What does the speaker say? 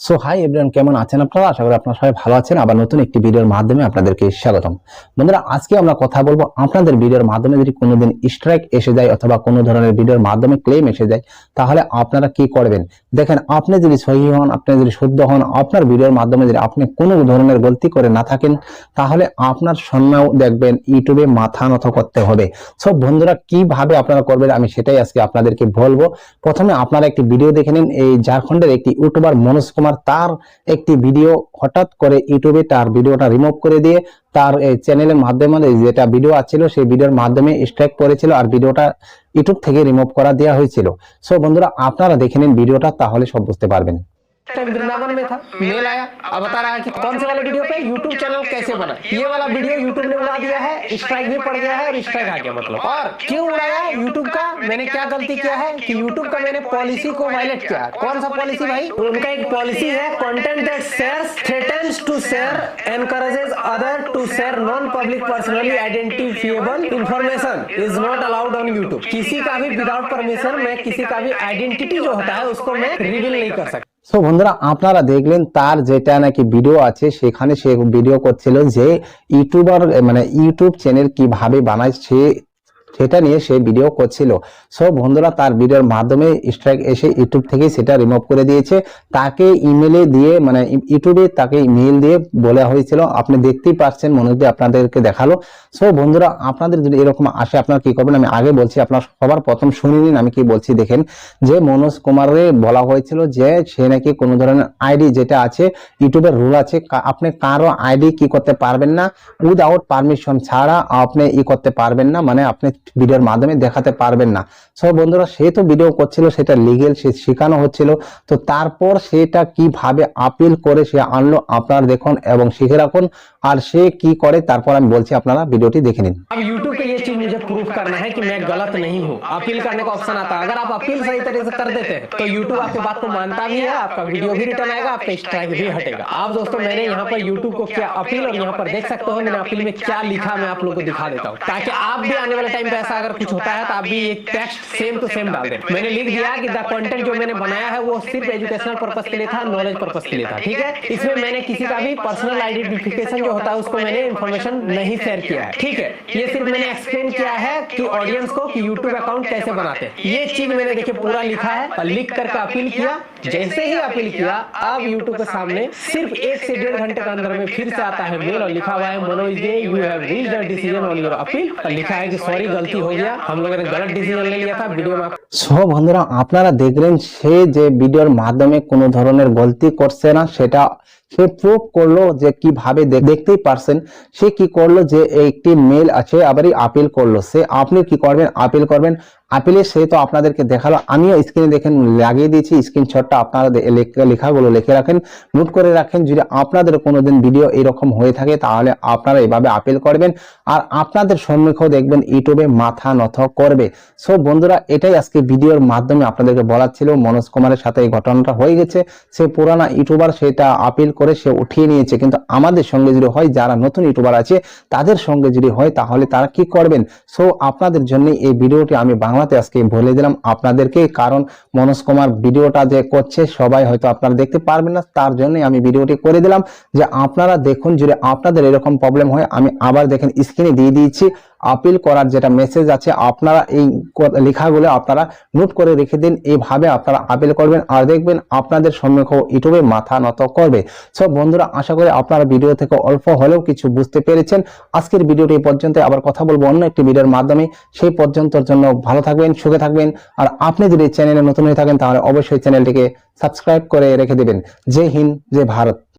So hi everyone কেমন আছেন আপনারা? আশা করি আপনারা সবাই ভালো আছেন। আবার নতুন একটি ভিডিওর মাধ্যমে আপনাদেরকে স্বাগতম। বন্ধুরা, আজকে আমরা কথা বলব আপনাদের ভিডিওর মাধ্যমে যদি কোনোদিন স্ট্রাইক এসে যায় অথবা কোনো ধরনের ভিডিওর মাধ্যমে ক্লেম এসে যায়, তাহলে আপনারা কি করবেন? দেখেন, আপনি যদি সহি হন, আপনি যদি শুদ্ধ হন, আপনার ভিডিওর মাধ্যমে যদি আপনি কোনো ধরনের গলতি করে না থাকেন, তাহলে আপনার সম্মাও দেখবেন ইউটিউবে মাথা নত করতে হবে। সব বন্ধুরা, কীভাবে আপনারা করবেন আমি সেটাই আজকে আপনাদেরকে বলব। প্রথমে আপনারা একটি ভিডিও দেখে নিন। এই ঝাড়খণ্ডের একটি ইউটিউবার মনোজ কুমার তার একটি ভিডিও হঠাৎ করে ইউটিউবে তার ভিডিওটা রিমুভ করে দিয়ে তার চ্যানেলের মাধ্যমে যেটা ভিডিও আছিল, সেই ভিডিওর মাধ্যমে স্ট্রাইক করেছিল আর ভিডিওটা ইউটিউব থেকে রিমুভ করা দেওয়া হয়েছিল। সো বন্ধুরা, আপনারা দেখে নিন ভিডিওটা, তাহলে সব বুঝতে পারবেন। टाइम वृंदावन में था। मेल आया, अब बता रहा है कि कौन से वाले वीडियो पे यूट्यूब चैनल कैसे बना? ये वाला वीडियो यूट्यूब ने उड़ा दिया है स्ट्राइक भी पड़ गया है और स्ट्राइक आ गया मतलब। और क्यों उड़ाया यूट्यूब का मैंने क्या गलती किया है कि यूट्यूब का मैंने पॉलिसी को वायलेट किया कौन सा पॉलिसी भाई? उनका एक पॉलिसी है content that shares threatens to share encourages other to share non public personally identifiable information is not allowed on YouTube किसी का भी विदाउट परमिशन मैं किसी का भी आइडेंटिटी जो होता है, उसको मैं रिवील नहीं कर सकता। সো বন্ধুরা, আপনারা দেখলেন তার যেটা নাকি ভিডিও আছে, সেখানে সে ভিডিও করছিল যে ইউটিউবার মানে ইউটিউব চ্যানেল কীভাবে বানায়, সে সেটা নিয়ে সে ভিডিও করছিল। সো বন্ধুরা, তার ভিডিওর মাধ্যমে স্ট্রাইক এসে ইউটিউব থেকে সেটা রিমুভ করে দিয়েছে। তাকে ইমেলে দিয়ে মানে ইউটিউবে তাকে ইমেল দিয়ে বলা হয়েছিল। আপনি দেখতেই পাচ্ছেন মনে দিয়ে আপনাদেরকে দেখাল। সো বন্ধুরা, আপনাদের যদি এরকম আসে, আপনারা কি করবেন? আমি আগে বলছি, আপনার সবার প্রথম শুনে নিন, আমি কি বলছি, দেখেন। যে মনোজ কুমারে বলা হয়েছিল যে, সে নাকি কোনো ধরনের আইডি যেটা আছে ইউটিউবের রুল আছে আপনি কারও আইডি কি করতে পারবেন না? উইদাউট পারমিশন ছাড়া আপনি ই করতে পারবেন না। মানে আপনি ভিডিওর মাধ্যমে দেখাতে পারবেন না সো বন্ধুরা সে তো ভিডিও করছিল সেটা লিগেল সে শেখানো হচ্ছিল তো তারপর সেটা কিভাবে আপিল করে সে আনলো আপনারা দেখুন এবং শিখে রাখুন আর সে কি করে তারপর আমি বলছি আপনারা ভিডিওটি দেখে নিন अब YouTube पे ये चीज मुझे प्रूफ करना है कि मैं गलत नहीं हूँ अपील करने का ऑप्शन आता है अगर आप अपील सही तरीके से कर देते हैं तो YouTube आपकी बात को मानता भी है आपका वीडियो भी रिटर्न आएगा आपका स्ट्राइक भी हटेगा आप दोस्तों मैंने यहाँ पर YouTube को क्या अपील और यहाँ पर देख सकते हो मैंने अपील में क्या लिखा मैं आप लोगों को दिखा देता हूँ ताकि आप भी आने वाले टाइम पे ऐसा अगर कुछ होता है तो आप भी एक टेक्स्ट सेम टू सेम डाल दें। मैंने लिख दिया कि द कंटेंट जो मैंने बनाया है वो सिर्फ़ एजुकेशनल पर्पज के लिए था नॉलेज पर्पज के लिए था, ठीक है? इसमें मैंने किसी का भी पर्सनल आइडेंटिफिकेशन जो होता है उसको मैंने इन्फॉर्मेशन नहीं शेयर किया है, ठीक है? ये सिर्फ़ मैंने एक्सप्लेन किया है कि ऑडियंस को कि यूट्यूब अकाउंट कैसे बनाते हैं। ये चीज़ मैंने देखिए पूरा लिखा है, लिख करके अपील किया। जैसे ही अपील किया अब यूट्यूब के सामने सिर्फ एक से डेढ़ घंटे के अंदर में फिर से आता है मेल और लिखा हुआ है Manoj ji you have reached a decision on your appeal और लिखा है कि सॉरी गलती हो गया हम लोगों ने गलत डिसीजन ले लिया था वीडियो में आप সো বন্ধুরা আপনারা দেখলেন সে যে ভিডিওর মাধ্যমে কোনো ধরনের গলতি করছে না সেটা সে প্রুভ করলো যে কিভাবে দে- দেখতেই পারছেন সে কি করলো যে একটি মেল আছে আবারই আপিল করলো সে আপনি কি করবেন আপিল করবেন আপিলে সে তো আপনাদেরকে দেখাল। আমিও স্ক্রিনে দেখেন, লাগিয়ে দিয়েছি স্ক্রিনশটটা আপনারা লেখাগুলো লিখে রাখেন নোট করে রাখেন, যদি আপনাদের কোনোদিন ভিডিও এরকম হয়ে থাকে, তাহলে আপনারা এভাবে আপিল করবেন। আর আপনাদের সম্মুখেও দেখবেন, ইউটিউবে মাথা নত করবে। সো বন্ধুরা, এটাই আজকে ভিডিওর মাধ্যমে আপনাদেরকে বলার ছিল। মনোজ কুমারের সাথে এই ঘটনাটা হয়ে গেছে। সে পুরানা ইউটিউবার, সেটা আপিল করে সে উঠিয়ে নিয়েছে। কিন্তু আমাদের সঙ্গে যদি হয়, যারা নতুন ইউটিউবার আছে, তাদের সঙ্গে যদি হয়, তাহলে তারা কি করবেন? সো আপনাদের জন্য এই ভিডিওটি আমি বাংলাতে আজকে বলে দিলাম আপনাদেরকে, কারণ মনোজ কুমার ভিডিওটা যে করছে, সবাই হয়তো আপনারা দেখতে পারবেন না, তার জন্য আমি ভিডিওটি করে দিলাম। যে আপনারা দেখুন, যদি আপনাদের এরকম প্রবলেম হয়, আমি আবার দেখেন স্ক্রিনে দিয়ে দিয়েছি। আপিল করার যেটা মেসেজ আছে, আপনারা এই লেখাগুলো আপনারা নোট করে রেখে দিন এইভাবে আপনারা আপিল করবেন আর দেখবেন আপনাদের সম্মুখ ইউটিউবে মাথা নত করবে। সব বন্ধুরা, আশা করি আপনারা ভিডিও থেকে অল্প হলেও কিছু বুঝতে পেরেছেন। আজকের ভিডিওটি পর্যন্ত, আবার কথা বলব অন্য একটি ভিডিওর মাধ্যমে। সেই পর্যন্তর জন্য ভালো থাকবেন, সুখে থাকবেন। আর আপনি যদি চ্যানেলে নতুন হয়ে থাকেন, তাহলে অবশ্যই চ্যানেলটিকে সাবস্ক্রাইব করে রেখে দিবেন। জয় হিন্দ, জয় ভারত।